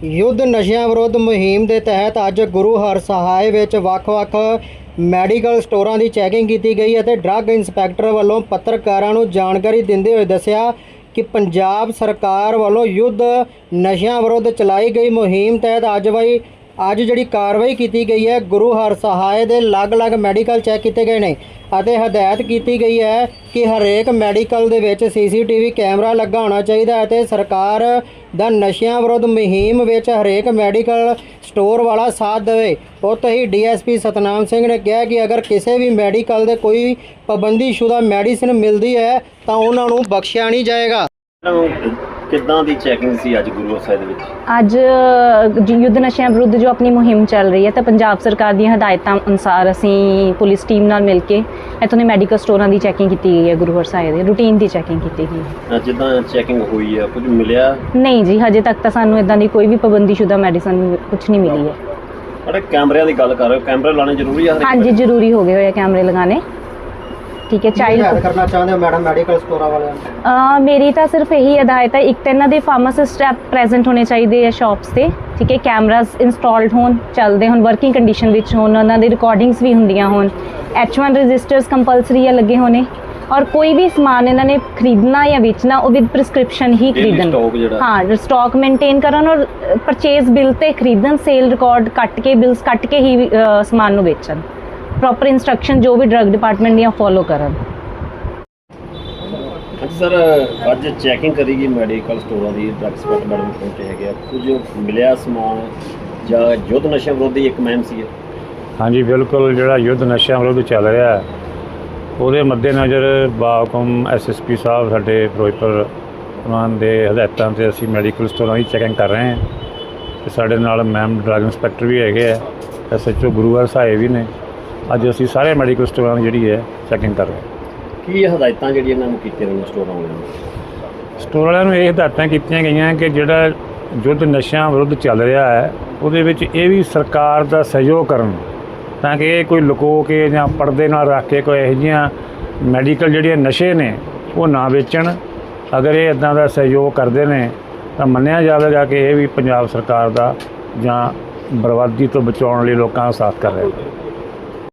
ਯੁੱਧ ਨਸ਼ਿਆਂ ਵਿਰੁੱਧ ਮੁਹਿੰਮ ਦੇ ਤਹਿਤ ਅੱਜ ਗੁਰੂ ਹਰ ਹਰਸਹਾਏ ਵਿੱਚ ਵੱਖ-ਵੱਖ ਮੈਡੀਕਲ ਸਟੋਰਾਂ ਦੀ ਚੈਕਿੰਗ ਕੀਤੀ ਗਈ ਅਤੇ ਡਰੱਗ ਇੰਸਪੈਕਟਰ ਵੱਲੋਂ ਪੱਤਰਕਾਰਾਂ ਨੂੰ ਜਾਣਕਾਰੀ ਦਿੰਦੇ ਹੋਏ ਦੱਸਿਆ ਕਿ ਪੰਜਾਬ ਸਰਕਾਰ ਵੱਲੋਂ ਯੁੱਧ ਨਸ਼ਿਆਂ ਵਿਰੁੱਧ ਚਲਾਈ ਗਈ ਮੁਹਿੰਮ ਤਹਿਤ ਅੱਜ ਵਈ ਅੱਜ ਜਿਹੜੀ ਕਾਰਵਾਈ ਕੀਤੀ ਗਈ ਹੈ, ਗੁਰੂ ਹਰ ਸਹਾਇ ਦੇ ਅਲੱਗ-ਅਲੱਗ ਮੈਡੀਕਲ ਚੈੱਕ ਕੀਤੇ ਗਏ ਨੇ ਅਤੇ ਹਦਾਇਤ ਕੀਤੀ ਗਈ ਹੈ ਕਿ ਹਰੇਕ ਮੈਡੀਕਲ ਦੇ ਵਿੱਚ ਸੀਸੀਟੀਵੀ ਕੈਮਰਾ ਲੱਗਾ ਹੋਣਾ ਚਾਹੀਦਾ ਅਤੇ ਸਰਕਾਰ ਦਾ ਨਸ਼ਿਆਂ ਵਿਰੁੱਧ ਮੁਹਿੰਮ ਵਿੱਚ ਹਰੇਕ ਮੈਡੀਕਲ ਸਟੋਰ ਵਾਲਾ ਸਾਥ ਦੇਵੇ। ਉੱਥੇ ਹੀ ਡੀਐਸਪੀ ਸਤਨਾਮ ਸਿੰਘ ਨੇ ਕਿਹਾ ਕਿ ਅਗਰ ਕਿਸੇ ਵੀ ਮੈਡੀਕਲ ਦੇ ਕੋਈ ਪਾਬੰਦੀਸ਼ੁਦਾ ਮੈਡੀਸਿਨ ਮਿਲਦੀ ਹੈ, ਤਾਂ ਉਹਨਾਂ ਨੂੰ ਬਖਸ਼ਿਆ ਨਹੀਂ ਜਾਏਗਾ। ਕਿੱਦਾਂ ਦੀ ਚੈਕਿੰਗ ਸੀ ਅੱਜ ਗੁਰੂ ਸਾਹਿਬ ਦੇ ਵਿੱਚ? ਅੱਜ ਜ- ਯੁੱਧ ਨਸ਼ਿਆਂ ਵਿਰੁੱਧ ਜੋ ਆਪਣੀ ਮੁਹਿੰਮ ਚੱਲ ਰਹੀ ਹੈ ਤਾਂ ਪੰਜਾਬ ਸਰਕਾਰ ਦੀਆਂ ਹਦਾਇਤਾਂ ਅਨੁਸਾਰ ਅਸੀਂ ਪੁਲਿਸ ਟੀਮ ਨਾਲ ਮਿਲ ਕੇ ਇੱਥੋਂ ਦੇ ਮੈਡੀਕਲ ਸਟੋਰਾਂ ਦੀ ਚੈਕਿੰਗ ਕੀਤੀ ਗਈ ਹੈ ਗੁਰੂ ਹਰਸਾਏ ਦੇ ਰੂਟੀਨ ਦੀ ਚੈਕਿੰਗ ਕੀਤੀ ਗਈ ਹੈ। ਅਹ ਜਿੱਦਾਂ ਚੈਕਿੰਗ ਹੋਈ ਹੈ ਕੁਝ ਮਿਲਿਆ? ਨਹੀਂ ਜੀ ਹਜੇ ਤੱਕ ਤਾਂ ਸਾਨੂੰ ਇਦਾਂ ਦੀ ਕੋਈ ਵੀ ਪਾਬੰਦੀਸ਼ੁਦਾ ਮੈਡੀਸਨ ਕੁਝ ਨਹੀਂ ਮਿਲੀ ਹੈ। ਅਰੇ ਕੈਮਰਿਆਂ ਦੀ ਗੱਲ ਕਰ ਰਹੇ ਹੋ ਕੈਮਰੇ ਲਾਣੇ ਜ਼ਰੂਰੀ ਆ ਹਰ ਇੱਕ ਹਾਂਜੀ ਜ਼ਰੂਰੀ ਹੋ ਗਏ ਹੋਏ ਆ ਕੈਮਰੇ ਲਗਾਣੇ ਠੀਕ ਹੈ ਚਾਈਲਡ ਕਰਨਾ ਚਾਹੁੰਦੇ ਹੋ ਮੈਡਮ ਮੈਡੀਕਲ ਸਟੋਰਾਂ ਵਾਲਿਆਂ ਨੂੰ? ਅ, ਮੇਰੀ ਤਾਂ ਸਿਰਫ ਇਹੀ ਹਦਾਇਤ ਹੈ ਇੱਕ ਤਾਂ ਇਹਨਾਂ ਦੇ ਫਾਰਮਾਸਿਸਟ ਪ੍ਰੈਜ਼ੈਂਟ ਹੋਣੇ ਚਾਹੀਦੇ ਆ ਸ਼ਾਪਸ ਤੇ ਠੀਕ ਹੈ ਕੈਮਰਾਸ ਇੰਸਟਾਲਡ ਹੋਣ ਚੱਲਦੇ ਹੋਣ ਵਰਕਿੰਗ ਕੰਡੀਸ਼ਨ ਵਿੱਚ ਹੋਣ ਉਹਨਾਂ ਦੀ ਰਿਕਾਰਡਿੰਗਸ ਵੀ ਹੁੰਦੀਆਂ ਹੋਣ H1 ਰਜਿਸਟਰਸ ਕੰਪਲਸਰੀ ਆ ਲੱਗੇ ਹੋਣੇ ਔਰ ਕੋਈ ਵੀ ਸਮਾਨ ਇਹਨਾਂ ਨੇ ਖਰੀਦਣਾ ਜਾਂ ਵੇਚਣਾ ਉਹ ਵਿਦ ਪ੍ਰਿਸਕ੍ਰਿਪਸ਼ਨ ਹੀ ਖਰੀਦਣ। ਜਿਹੜਾ। ਹਾਂ ਸਟਾਕ ਮੇਨਟੇਨ ਕਰਨ ਔਰ ਪਰਚੇਸ ਬਿੱਲ ਤੇ ਖਰੀਦਣ ਸੇਲ ਰਿਕਾਰਡ ਕੱਟ ਕੇ ਬਿਲਸ ਕੱਟ ਕੇ ਹੀ ਸਮਾਨ ਨੂੰ ਵੇਚਣ। ਪ੍ਰੋਪਰ ਇਨਸਟਰਕਸ਼ਨ ਜੋ ਵੀ ਡਰੱਗ ਡਿਪਾਰਟਮੈਂਟ ਦੀਆਂ ਫੋਲੋ ਕਰਨ। ਸਰ ਅੱਜ ਚੈਕਿੰਗ ਕਰੀ ਗਈ ਮੈਡੀਕਲ ਸਟੋਰਾਂ ਦੀ ਡਰੱਗ ਸਪੈਟ ਮੈਡਮ ਪਹੁੰਚੇ ਹੈਗੇ ਆ। ਕੁਝ ਮਿਲਿਆ ਸਮਾਨ ਜਾਂ ਯੁੱਧ ਨਸ਼ਿਆਂ ਵਿਰੋਧੀ ਇੱਕ ਮੁਹਿੰਮ ਸੀ। ਹਾਂਜੀ ਬਿਲਕੁਲ ਜਿਹੜਾ ਯੁੱਧ ਨਸ਼ਿਆਂ ਵਿਰੁੱਧ ਚੱਲ ਰਿਹਾ ਹੈ ਉਹਦੇ ਮੱਦੇਨਜ਼ਰ ਬਾਕਮ ਐਸਐਸਪੀ ਸਾਹਿਬ ਸਾਡੇ ਫਿਰੋਜ਼ਪੁਰ ਉਹਨਾਂ ਦੇ ਹਦਾਇਤਾਂ ਤੇ ਅਸੀਂ ਮੈਡੀਕਲ ਸਟੋਰਾਂ ਦੀ ਚੈਕਿੰਗ ਕਰ ਰਹੇ ਹਾਂ। ਤੇ ਸਾਡੇ ਨਾਲ ਮੈਮ ਡਰੱਗ ਇੰਸਪੈਕਟਰ ਵੀ ਹੈਗੇ ਆ ਐਸਐਚਓ ਗੁਰੂਵਾਰ ਸਾਹਿਬ ਵੀ ਨੇ। ਅੱਜ ਅਸੀਂ ਸਾਰੇ ਮੈਡੀਕਲ ਸਟੋਰਾਂ ਦੀ ਜਿਹੜੀ ਹੈ ਚੈਕਿੰਗ ਕਰ ਰਹੇ ਹਾਂ। ਕੀ ਹਦਾਇਤਾਂ ਜਿਹੜੀਆਂ ਇਹਨਾਂ ਨੂੰ ਕੀਤੀਆਂ ਗਈਆਂ ਸਟੋਰਾਂ ਵਾਲਿਆਂ ਨੂੰ? ਸਟੋਰ ਵਾਲਿਆਂ ਨੂੰ ਇਹ ਹਦਾਇਤਾਂ ਕੀਤੀਆਂ ਗਈਆਂ ਕਿ ਜਿਹੜਾ ਯੁੱਧ ਨਸ਼ਿਆਂ ਵਿਰੁੱਧ ਚੱਲ ਰਿਹਾ ਹੈ ਉਹਦੇ ਵਿੱਚ ਇਹ ਵੀ ਸਰਕਾਰ ਦਾ ਸਹਿਯੋਗ ਕਰਨ ਤਾਂ ਕਿ ਇਹ ਕੋਈ ਲੁਕੋ ਕੇ ਜਾਂ ਪਰਦੇ ਨਾਲ ਰੱਖ ਕੇ ਕੋਈ ਇਹੋ ਜਿਹੀਆਂ ਮੈਡੀਕਲ ਜਿਹੜੀਆਂ ਨਸ਼ੇ ਨੇ ਉਹ ਨਾ ਵੇਚਣ। ਅਗਰ ਇਹ ਇਦਾਂ ਦਾ ਸਹਿਯੋਗ ਕਰਦੇ ਨੇ ਤਾਂ ਮੰਨਿਆ ਜਾਵੇਗਾ ਕਿ ਇਹ ਵੀ ਪੰਜਾਬ ਸਰਕਾਰ ਦਾ ਜਾਂ ਬਰਬਾਦੀ ਤੋਂ ਬਚਾਉਣ ਲਈ ਲੋਕਾਂ ਦਾ ਸਾਥ ਕਰ ਰਹੇ ਨੇ।